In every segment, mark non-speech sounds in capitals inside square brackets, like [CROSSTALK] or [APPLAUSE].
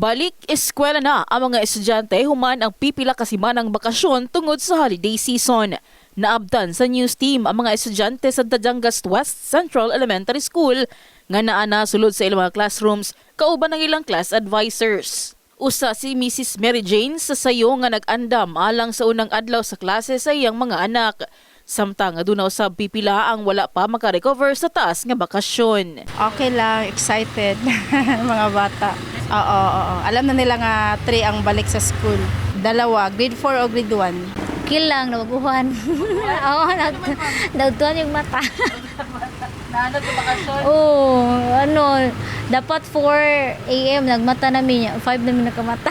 Balik eskwela na ang mga estudyante human ang pipila kasimanang bakasyon tungod sa holiday season. Naabdan sa news team ang mga estudyante sa Dajangas West Central Elementary School nga naa na sulod sa ilang mga classrooms kauban ng ilang class advisors. Usa si Mrs. Mary Jane sa sayo nga nag-andam alang sa unang adlaw sa klase sa iyang mga anak. Samtang aduna usab pipila ang wala pa makarecover sa taas nga bakasyon. Okay lang, excited [LAUGHS] mga bata. Oo, oo. Alam na nila nga 3 ang balik sa school. Dalawa, grade 4 o grade 1. Kill lang, nababuhan. [LAUGHS] Oo, nag nagtuan yung mata. [LAUGHS] Naanad sa bakasyon? Oo, ano, dapat 4 a.m. nagmata namin, 5 namin nakamata.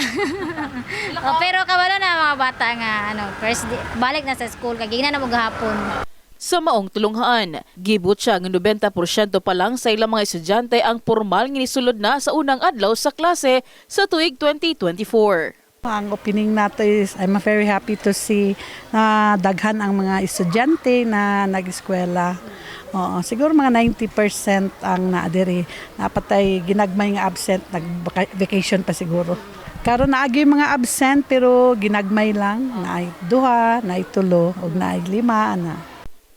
[LAUGHS] oh, pero kabalo na mga bata nga, ano, first day, balik na sa school, kagiging na na maghapon. Sa maong tulunghaan, gibot siya nga 90% pa lang sa ilang mga estudyante ang formal nga nisulod na sa unang adlaw sa klase sa tuig 2024. Ang opening nato is I'm very happy to see na daghan ang mga estudyante na nag-eskwela. Oo, siguro mga 90% ang naadiri. Napatay ginagmay nga absent, nag-vacation pa siguro. Karon naagi mga absent pero ginagmay lang, naay duha, naay tulo, ug naay lima na.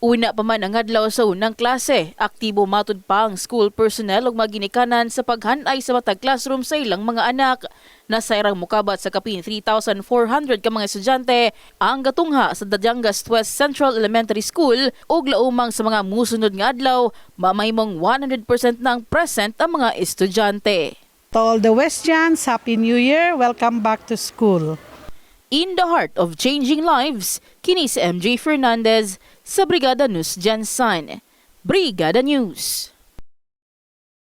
Una pa man ang adlaw sa unang klase, aktibo matud pa ang school personnel ug maginikanan sa paghanay sa matag classroom sa ilang mga anak. Nasa irang mukabat sa kapin 3,400 ka mga estudyante ang gatungha sa Dajangas West Central Elementary School ug laumang sa mga musunod nga adlaw, mamaymong 100% na ang present ang mga estudyante. To all the Westians, Happy New Year. Welcome back to school. In the heart of changing lives, kini si MJ Fernandez sa Brigada News Jansan. Brigada News.